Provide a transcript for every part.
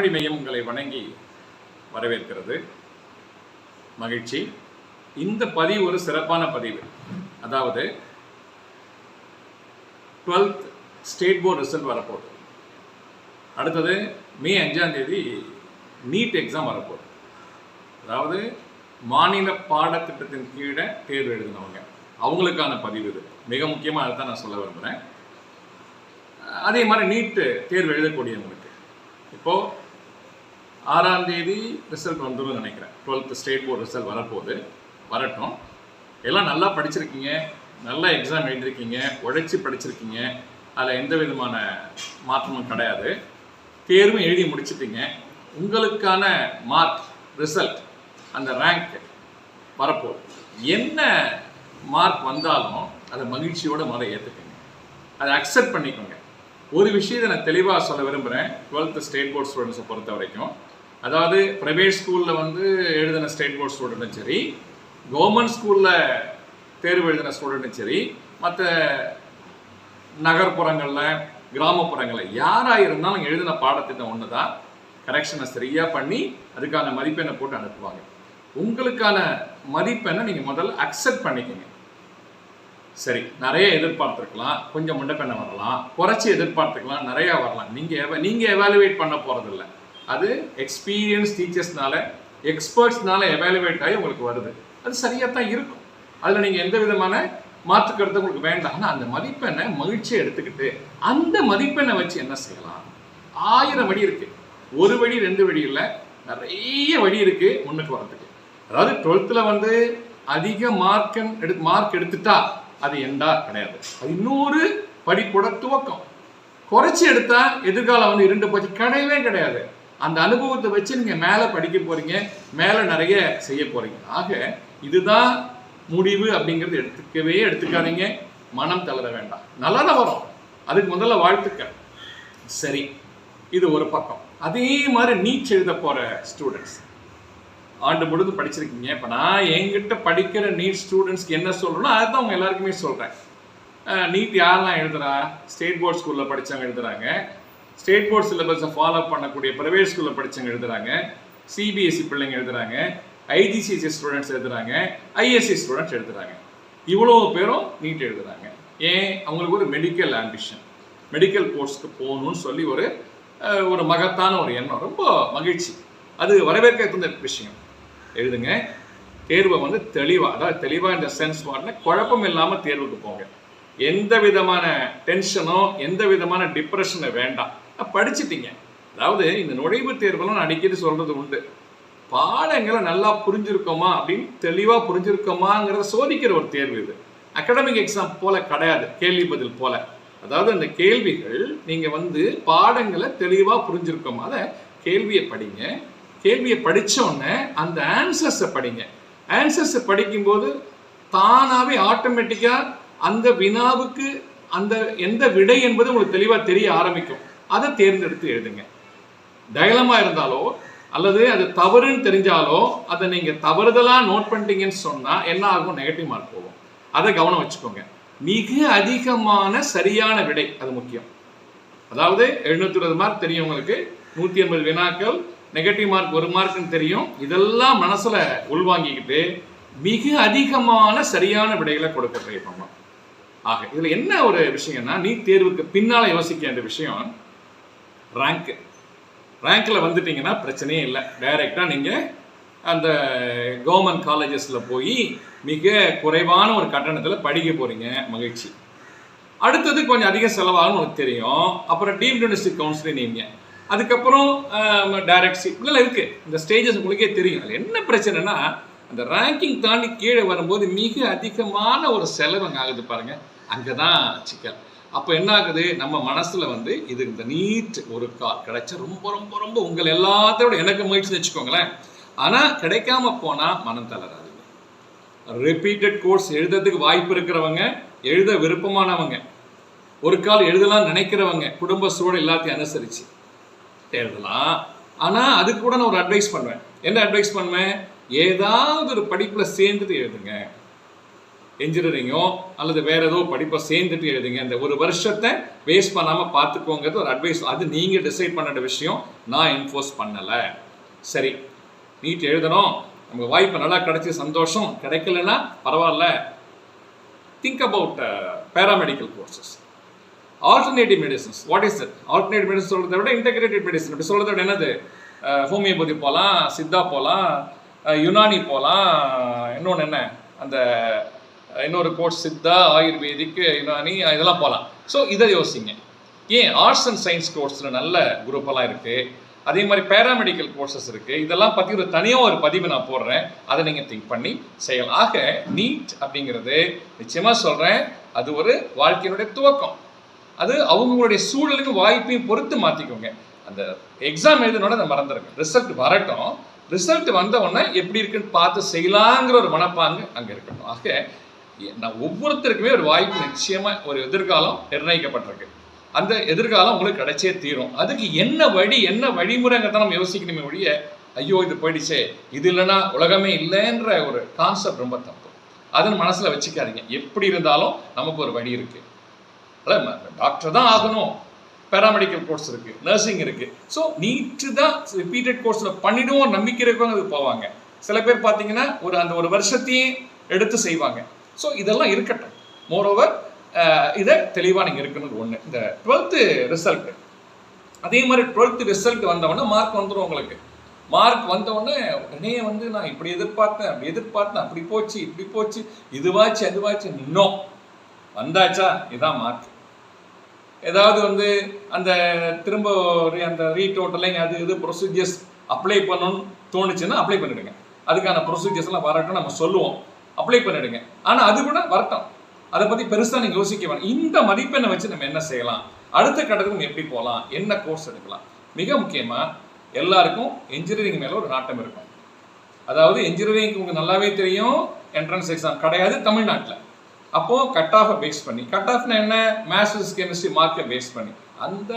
தமிழ் உங்களை வணங்கி வரவேற்கிறது. மகிழ்ச்சி. இந்த பதிவு ஒரு சிறப்பான பதிவு. அதாவது டுவெல்த் ஸ்டேட் போர்டு ரிசல்ட் வரப்போகுது. அடுத்தது மே அஞ்சாம் தேதி நீட் எக்ஸாம் வரப்போகுது. அதாவது மாநில பாடத்திட்டத்தின் கீழே தேர்வு எழுதினவங்க. அவங்களுக்கான பதிவு இது. மிக முக்கியமாக அதை தான் நான் சொல்ல விரும்புகிறேன் அதே மாதிரி நீட்டு தேர்வு எழுதக்கூடியவங்களுக்கு. இப்போது ஆறாம் தேதி ரிசல்ட் வந்துடும் நினைக்கிறேன். டுவெல்த் ஸ்டேட் போர்டு ரிசல்ட் வரப்போகுது. வரட்டும். எல்லாம் நல்லா படிச்சிருக்கீங்க. நல்லா எக்ஸாம் எழுதிருக்கீங்க. உழைச்சி படிச்சிருக்கீங்க. அதில் எந்த விதமான மாற்றமும் கிடையாது. தேர்வும் எழுதி முடிச்சிட்டீங்க. உங்களுக்கான மார்க் ரிசல்ட் அந்த ரேங்க் வரப்போகுது. என்ன மார்க் வந்தாலும் அதை மகிழ்ச்சியோடு முதல்ல ஏற்றுக்குங்க அதை அக்செப்ட் பண்ணிக்கோங்க. ஒரு விஷயத்தை நான் தெளிவாக சொல்ல விரும்புகிறேன் டுவெல்த் ஸ்டேட் போர்ட் ஸ்டூடெண்ட்ஸை பொறுத்த வரைக்கும் அதாவது ப்ரைவேட் ஸ்கூலில் வந்து எழுதின ஸ்டேட் போர்ட் ஸ்டூடெண்ட்டும் சரி கவர்மெண்ட் ஸ்கூலில் தேர்வு எழுதின ஸ்டூடெண்ட்டும் சரி மற்ற நகர்ப்புறங்களில் கிராமப்புறங்களில் யாராக இருந்தாலும் எழுதின பாடத்திட்டம் ஒன்று தான் கரெக்ஷனை சரியாக பண்ணி அதுக்கான மதிப்பெண்ணை போட்டு அனுப்புவாங்க. உங்களுக்கான மதிப்பெண்ணை நீங்கள் முதல்ல அக்செப்ட் பண்ணிக்கோங்க. சரி நிறைய எதிர்பார்த்துருக்கலாம். கொஞ்சம் முண்டப்பெண்ணை வரலாம். குறைச்சி எதிர்பார்த்துக்கலாம். நிறையா வரலாம். நீங்கள் நீங்கள் எவாலுவேட் பண்ண போகிறதில்ல அது எக்ஸ்பீரியன்ஸ் டீச்சர்ஸ்னால எக்ஸ்பர்ட்ஸ்னால எவாலுவேட் ஆகி உங்களுக்கு வருது. அது சரியாக தான் இருக்கும். அதில் நீங்கள் எந்த விதமான மாற்று கருத்து உங்களுக்கு வேண்டாம் ஆனால் அந்த மதிப்பெண்ணை மகிழ்ச்சியை எடுத்துக்கிட்டு அந்த மதிப்பெண்ணை வச்சு என்ன செய்யலாம்? ஆயிரம் வழி இருக்கு. ஒரு வழி ரெண்டு வழி இல்லை. நிறைய வழி இருக்கு முன்னுக்கு வரதுக்கு அதாவது டுவெல்த்தில் வந்து அதிக மார்க்கன் எடு மார்க் எடுத்துட்டா அது எண்டா? கிடையாது. அது இன்னொரு கூட துவக்கம். குறைச்சி எடுத்தா எதிர்காலம் வந்து இரண்டு போச்சு. கிடையவே கிடையாது. அந்த அனுபவத்தை வச்சு நீங்க மேல படிக்க போறீங்க மேல நிறைய செய்ய போறீங்க. ஆக இதுதான் முடிவு அப்படிங்கிறது எடுத்துக்கவே எடுத்துக்காதீங்க. மனம் தளர வேண்டாம். நல்லா தான் வரும். அதுக்கு முதல்ல வாழ்த்துக்கள். சரி இது ஒரு பக்கம். அதே மாதிரி நீட் எழுத போற ஸ்டூடெண்ட்ஸ் ஆண்டு முழுது படிச்சிருக்கீங்க. இப்போ நான் என்கிட்ட படிக்கிற நீட் ஸ்டூடெண்ட்ஸ்க்கு என்ன சொல்கிறேனோ அதுதான் அவங்க எல்லாருக்குமே சொல்கிறேன் நீட் யாரெல்லாம் எழுதுறா? ஸ்டேட் போர்ட் ஸ்கூலில் படித்தவங்க எழுதுறாங்க. ஸ்டேட் போர்ட் சிலபஸை ஃபாலோ பண்ணக்கூடிய ப்ரைவேட் ஸ்கூலில் படித்தவங்க எழுதுறாங்க. சிபிஎஸ்சி பிள்ளைங்க எழுதுறாங்க. ஐஜிசிஎஸ்சி ஸ்டூடெண்ட்ஸ் எழுதுறாங்க. ஐஎஸ்சி ஸ்டூடெண்ட்ஸ் எழுதுறாங்க. இவ்வளோ பேரும் நீட் எழுதுறாங்க. ஏன்? அவங்களுக்கு ஒரு மெடிக்கல் ஆம்பிஷன் மெடிக்கல் கோர்ஸ்க்கு போகணும்னு சொல்லி ஒரு ஒரு மகத்தான ஒரு எண்ணம். ரொம்ப மகிழ்ச்சி. அது வரவேற்க இருந்த விஷயம். எழுதுங்க. தேர்வை வந்து தெளிவாக அதாவது தெளிவாக இந்த சென்ஸ் வாட்டின குழப்பம் இல்லாமல் தேர்வுக்கு போங்க. எந்த விதமான டென்ஷனோ எந்த விதமான டிப்ரெஷனோ வேண்டாம். படிச்சிட்டீங்க. அதாவது இந்த நுழைவுத் தேர்வெல்லாம் நான் அடிக்கடி சொல்றது உண்டு. பாடங்களை நல்லா புரிஞ்சிருக்கோமா அப்படின்னு தெளிவாக புரிஞ்சிருக்கோமாங்கிறத சோதிக்கிற ஒரு தேர்வு இது. அகாடமிக் எக்ஸாம் போல கிடையாது கேள்வி பதில் போல. அதாவது அந்த கேள்விகள் நீங்கள் வந்து பாடங்களை தெளிவாக புரிஞ்சிருக்கோமா? அதை கேள்வியை படிங்க. கேள்வியை படிச்ச உடனே அந்த ஆன்சர்ஸை படிங்க. ஆன்சர்ஸை படிக்கும்போது தானாகவே ஆட்டோமேட்டிக்காக அந்த வினாவுக்கு அந்த எந்த விடை என்பது உங்களுக்கு தெளிவாக தெரிய ஆரம்பிக்கும். அதை தேர்ந்தெடுத்து எழுதுங்க. தைலமாக இருந்தாலோ அல்லது அது தவறுன்னு தெரிஞ்சாலோ அதை நீங்க தவறுதலா நோட் பண்ணிட்டீங்கன்னு சொன்னா என்ன ஆகும்? நெகட்டிவ் மார்க் போகும். அதை கவனம் வச்சுக்கோங்க. மிக அதிகமான சரியான விடை அது முக்கியம். அதாவது எழுநூத்தி இருபது மார்க் தெரியும் உங்களுக்கு. நூத்தி எண்பது வினாக்கள் நெகட்டிவ் மார்க் ஒரு மார்க்னு தெரியும். இதெல்லாம் மனசுல உள்வாங்கிக்கிட்டு மிக அதிகமான சரியான விடைகளை கொடுக்க ட்ரை பண்ணலாம் ஆக இதுல என்ன ஒரு விஷயம்னா நீட் தேர்வுக்கு பின்னால யோசிக்க வேண்டிய விஷயம் ரேங்க்கு ரேங்க்கில் வந்துட்டீங்கன்னா பிரச்சனையே இல்லை. டைரெக்டாக நீங்கள் அந்த கவர்மெண்ட் காலேஜஸில் போய் மிக குறைவான ஒரு கட்டணத்தில் படிக்க போகிறீங்க மகிழ்ச்சி. அடுத்தது கொஞ்சம் அதிக செலவாகும் உங்களுக்கு தெரியும். அப்புறம் டீம் யூனிவர்சிட்டி கவுன்சிலிங் நீங்க. அதுக்கப்புறம் டைரக்ட் சீட் இருக்குது இந்த ஸ்டேஜஸ் உங்களுக்கே தெரியும். அதில் என்ன பிரச்சனைனா அந்த ரேங்கிங் தாண்டி கீழே வரும்போது மிக அதிகமான ஒரு செலவு அங்கே ஆகுது பாருங்கள் அங்கே தான் சிக்கல். அப்போ என்ன ஆகுது நம்ம மனசுல வந்து இது இந்த நீட் ஒரு கால் கிடைச்சா ரொம்ப ரொம்ப ரொம்ப உங்கள் எல்லாத்தையும் எனக்கு முயற்சி வச்சுக்கோங்களேன். ஆனா கிடைக்காம போனா மனம் தளராதுங்க ரிப்பீட்டட் கோர்ஸ் எழுதுறதுக்கு வாய்ப்பு இருக்கிறவங்க எழுத விருப்பமானவங்க ஒரு கால் எழுதலாம் நினைக்கிறவங்க குடும்ப சூழல் எல்லாத்தையும் அனுசரிச்சு எழுதலாம். ஆனா அதுக்கு கூட நான் ஒரு அட்வைஸ் பண்ணுவேன். என்ன அட்வைஸ் பண்ணுவேன்? ஏதாவது ஒரு படிப்புல சேர்ந்துட்டு எழுதுங்க. என்ஜினியரிங்கோ அல்லது வேற ஏதோ படிப்பை சேர்ந்துட்டு எழுதுங்க. இந்த ஒரு வருஷத்தை வேஸ்ட் பண்ணாமல் பார்த்துக்கோங்கிறது ஒரு அட்வைஸ் அது நீங்கள் டிசைட் பண்ண விஷயம். நான் என்ஃபோர்ஸ் பண்ணலை. சரி. நீட் எழுதணும். நமக்கு வாய்ப்பு நல்லா கிடைச்சி சந்தோஷம். கிடைக்கலன்னா பரவாயில்ல. Think about paramedical courses alternative medicines what is that alternative medicine சொல்கிறத விட இன்டகிரேட்டட் மெடிசன் அப்படி சொல்கிறத விட என்னது? Uh, ஹோமியோபதி போகலாம் சித்தா போகலாம் uh, யுனானி போகலாம் இன்னொன்று என்ன? அந்த இன்னொரு கோர்ஸ் சித்தா ஆயுர்வேதிக் யுனானி இதெல்லாம் போகலாம் ஸோ இதை யோசிங்க. ஏன் ஆர்ட்ஸ் அண்ட் சயின்ஸ் கோர்ஸில் நல்ல குரூப்பெல்லாம் இருக்குது அதே மாதிரி பேராமெடிக்கல் கோர்சஸ் இருக்குது இதெல்லாம் பற்றி ஒரு தனியாக ஒரு பதிவு நான் போடுறேன். அதை நீங்கள் திங்க் பண்ணி செய்யலாம். ஆக நீட் அப்படிங்கிறது நிச்சயமாக சொல்கிறேன் அது ஒரு வாழ்க்கையினுடைய துவக்கம். அது அவங்களுடைய சூழலுக்கு வாய்ப்பையும் பொறுத்து மாற்றிக்கோங்க அந்த எக்ஸாம் எழுதினோட அதை மறந்துடுங்க ரிசல்ட் வரட்டும். ரிசல்ட் வந்த உடனே எப்படி இருக்குன்னு பார்த்து செய்யலாங்கிற ஒரு மனப்பாங்கு அங்கே இருக்கணும் ஆக நான் ஒவ்வொருத்தருக்குமே ஒரு வாய்ப்பு நிச்சயமா ஒரு எதிர்காலம் நிர்ணயிக்கப்பட்டிருக்கு. அந்த எதிர்காலம் உங்களுக்கு கிடைச்சே தீரும். அதுக்கு என்ன வழி என்ன வழிமுறைங்கிறத நம்ம யோசிக்கணுமே ஒழிய ஐயோ இது போயிடுச்சே இது இல்லைன்னா உலகமே இல்லைன்ற ஒரு கான்செப்ட் ரொம்ப தப்பு. அதன் மனசுல வச்சுக்காதீங்க. எப்படி இருந்தாலும் நமக்கு ஒரு வழி இருக்கு. டாக்டர் தான் ஆகணும். பேராமெடிக்கல் கோர்ஸ் இருக்கு நர்சிங் இருக்கு. ஸோ நீட்டு தான் ரிப்பீட்டட் கோர்ஸில் பண்ணிடுவோம் நம்பிக்கை இருக்கவங்க அது போவாங்க. சில பேர் பார்த்தீங்கன்னா ஒரு அந்த ஒரு வருஷத்தையும் எடுத்து செய்வாங்க. ஸோ இதெல்லாம் இருக்கட்டும். மோரோவர் uh, இதை தெளிவாக நீங்கள் இருக்கணும். ஒன்று இந்த டுவெல்த்து ரிசல்ட் அதே மாதிரி டுவெல்த்து ரிசல்ட் வந்தவொடனே மார்க் வந்துடும் உங்களுக்கு. மார்க் வந்தவொடனே உடனே வந்து நான் இப்படி எதிர்பார்த்தேன் அப்படி எதிர்பார்த்தேன் அப்படி போச்சு இப்படி போச்சு இதுவாச்சு அதுவாச்சு. இன்னும் வந்தாச்சா? இதான் மார்க் ஏதாவது வந்து அந்த திரும்ப ஒரு அந்த ரீடோட்டலிங் அது இது ப்ரொசீஜர்ஸ் அப்ளை பண்ணணும்னு தோணுச்சுன்னா அப்ளை பண்ணிடுங்க. அதுக்கான ப்ரொசீஜர்ஸ்லாம் வரட்டும் நம்ம சொல்லுவோம். அப்ளை பண்ணிடுங்க. ஆனால் அது கூட வரட்டும் அதை பற்றி பெருசாக நீங்கள் யோசிக்க வேணும். இந்த மதிப்பெண்ணை வச்சு நம்ம என்ன செய்யலாம்? அடுத்த கட்டத்துக்கு நம்ம எப்படி போகலாம்? என்ன கோர்ஸ் எடுக்கலாம்? மிக முக்கியமாக எல்லாருக்கும் இன்ஜினியரிங் மேலே ஒரு நாட்டம் இருக்கும். அதாவது என்ஜினியரிங் உங்களுக்கு நல்லாவே தெரியும். என்ட்ரன்ஸ் எக்ஸாம் கிடையாது தமிழ்நாட்டில். அப்போது கட் ஆஃபை பேஸ் பண்ணி கட் ஆஃப்னா என்ன? மேத்ஸ் கெமிஸ்ட்ரி மார்க்கை பேஸ் பண்ணி. அந்த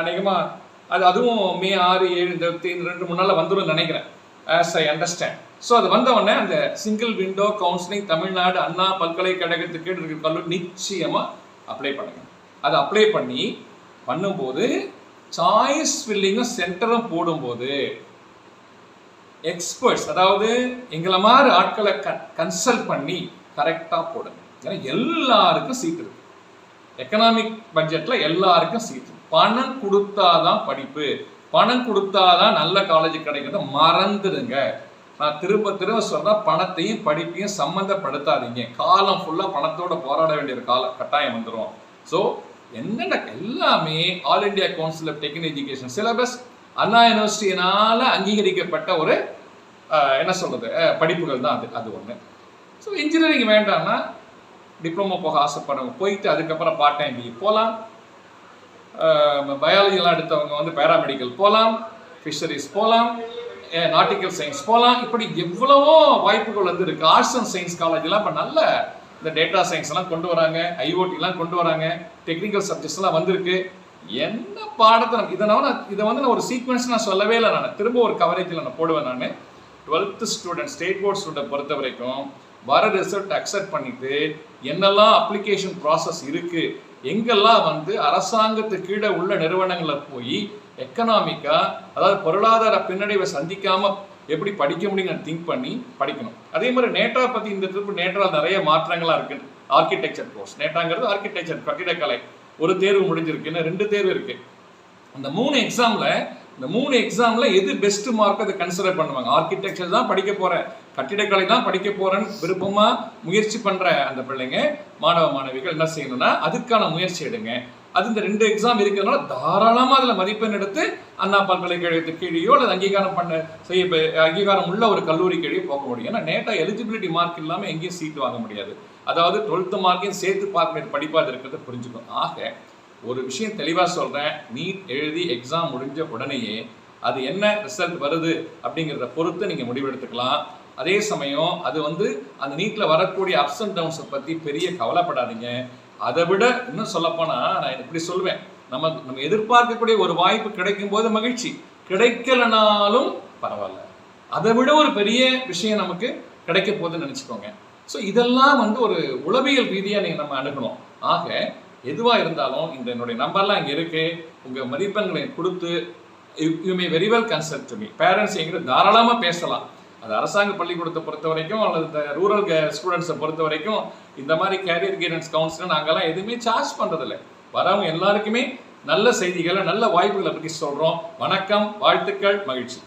அநேகமாக அது அதுவும் மே ஆறு ஏழு இந்த இந்த ரெண்டு மூணு நாளில் வந்துடும் நினைக்கிறேன். ஆஸ் ஐ அண்டர்ஸ்டாண்ட் ஸோ அது வந்தவொடனே அந்த single window counselling Tamil Nadu பல்கலைக்கழகத்துக்கு இருக்கிற கல்லூரி நிச்சயமாக அப்ளை பண்ணுங்க. அதை அப்ளை பண்ணி பண்ணும்போது சாய்ஸ் ஃபில்லிங்கும் சென்டரும் போடும்போது எக்ஸ்பர்ட்ஸ் அதாவது எங்களை மாதிரி ஆட்களை கன்சல்ட் பண்ணி கரெக்டாக போடுங்க. ஏன்னா எல்லாருக்கும் சீட் இருக்கு. எக்கனாமிக் பட்ஜெட்டில் எல்லாருக்கும் சீட் பணம் கொடுத்தாதான் படிப்பு. பணம் கொடுத்தாதான் நல்ல காலேஜ் கிடைக்கிறத மறந்துடுங்க. நான் திரும்ப திரும்ப சொன்னால் பணத்தையும் படிப்பையும் சம்மந்தப்படுத்தாதீங்க காலம் ஃபுல்லாக பணத்தோட போராட வேண்டிய காலம் கால கட்டாயம் வந்துடும் ஸோ என்னென்ன எல்லாமே all India council of technic education syllabus Anna யூனிவர்சிட்டியினால அங்கீகரிக்கப்பட்ட ஒரு என்ன சொல்கிறது படிப்புகள் தான் அது அது ஒன்று ஸோ இன்ஜினியரிங் வேண்டாம்னா டிப்ளமோ போக ஆசைப்படுறவங்க போயிட்டு அதுக்கப்புறம் பார்ட் டைம் போகலாம் பயாலஜிலாம் எடுத்தவங்க வந்து பேராமெடிக்கல் போகலாம் ஃபிஷரிஸ் போகலாம் நாட்டிக்கல் சயின்ஸ் போகலாம் இப்படி எவ்வளவோ வாய்ப்புகள் வந்து இருக்குது ஆர்ட்ஸ் அண்ட் சயின்ஸ் காலேஜ்லாம் இப்போ நல்ல இந்த டேட்டா சயின்ஸ் எல்லாம் கொண்டு வராங்க. ஐஓடிலாம் கொண்டு வராங்க. டெக்னிக்கல் சப்ஜெக்ட்ஸ் எல்லாம் வந்திருக்கு. என்ன பாடத்தை நம்ம இதை நான் இதை வந்து நான் ஒரு சீக்வன்ஸ் நான் சொல்லவே இல்லை நான். திரும்ப ஒரு கவரேஜில் நான் போடுவேன் நான். Twelfth student state board student பொறுத்த வரைக்கும் வர ரிசல்ட் அக்செப்ட் பண்ணிட்டு என்னெல்லாம் அப்ளிகேஷன் ப்ராசஸ் இருக்குது எங்கெல்லாம் வந்து அரசாங்கத்துக்கு கீழே உள்ள நிறுவனங்களில் போய் எக்கனாமிக்கா அதாவது பொருளாதார பின்னடைவை சந்திக்காம எப்படி படிக்க முடியும்னு திங்க் பண்ணி படிக்கணும். அதே மாதிரி நேட்டா பத்தி இந்த திருப்பு நேட்டா நிறைய மாற்றங்களா இருக்கு. ஆர்கிடெக்சர் கோர்ஸ் நேட்டாங்கிறது ஆர்கிடெக்சர் கட்டிடக்கலை. ஒரு தேர்வு முடிஞ்சிருக்குன்னு ரெண்டு தேர்வு இருக்கு. அந்த மூணு எக்ஸாம்ல இந்த மூணு எக்ஸாம்ல எது பெஸ்ட் மார்க் அதை கன்சிடர் பண்ணுவாங்க? ஆர்கிடெக்சர் தான் படிக்க போறேன் கட்டிடக்கலை தான் படிக்க போறேன்னு விருப்பமா முயற்சி பண்ற அந்த பிள்ளைங்க மாணவ மாணவிகள் என்ன செய்யணும்னா அதுக்கான முயற்சி எடுங்க. அது இந்த ரெண்டு எக்ஸாம் இருக்கிறதுனால தாராளமாக அதில் மதிப்பெண் எடுத்து அண்ணா பல்கலைக்கழகத்து கீழேயோ அல்லது அங்கீகாரம் பண்ண செய்ய அங்கீகாரம் உள்ள ஒரு கல்லூரி கீழே போக முடியும். ஏன்னா நேட்டா எலிஜிபிலிட்டி மார்க் இல்லாமல் எங்கேயும் சீட் வாங்க முடியாது. அதாவது டுவெல்த் மார்க்கையும் சேர்த்து பார்க்க படிப்பாக இருக்கிறத புரிஞ்சுக்கணும் ஆக ஒரு விஷயம் தெளிவாக சொல்கிறேன் நீட் எழுதி எக்ஸாம் முடிஞ்ச உடனேயே அது என்ன ரிசல்ட் வருது அப்படிங்கிறத பொறுத்து நீங்கள் முடிவெடுத்துக்கலாம். அதே சமயம் அது வந்து அந்த நீட்டில் வரக்கூடிய அப்ஸ் அண்ட் டவுன்ஸை பற்றி பெரிய கவலைப்படாதீங்க. அதை விட இன்னும் சொல்லப்போனால் நான் இப்படி சொல்வேன். நம்ம நம்ம எதிர்பார்க்கக்கூடிய ஒரு வாய்ப்பு கிடைக்கும் போது மகிழ்ச்சி. கிடைக்கலனாலும் பரவாயில்ல. அதை விட ஒரு பெரிய விஷயம் நமக்கு கிடைக்க போகுதுன்னு நினச்சிக்கோங்க. ஸோ இதெல்லாம் வந்து ஒரு உளவியல் ரீதியாக நீங்கள் நம்ம அணுகணும். ஆக எதுவாக இருந்தாலும் இந்த என்னுடைய நம்பர்லாம் இங்கே இருக்குது உங்கள் மதிப்பெண்களை கொடுத்து you may very well consult to me parents எங்கிட்ட தாராளமாக பேசலாம். அது அரசாங்க பள்ளிக்கூடத்தை பொறுத்த வரைக்கும் அல்லது இந்த ரூரல் ஸ்டூடெண்ட்ஸை பொறுத்த வரைக்கும் இந்த மாதிரி கேரியர் கைடன்ஸ் கவுன்சிலர் நாங்கள்லாம் எதுவுமே சார்ஜ் பண்ணுறதில்ல வரவங்க எல்லாருக்குமே நல்ல செய்திகளை நல்ல வாய்ப்புகளை பற்றி சொல்கிறோம் வணக்கம் வாழ்த்துக்கள் மகிழ்ச்சி.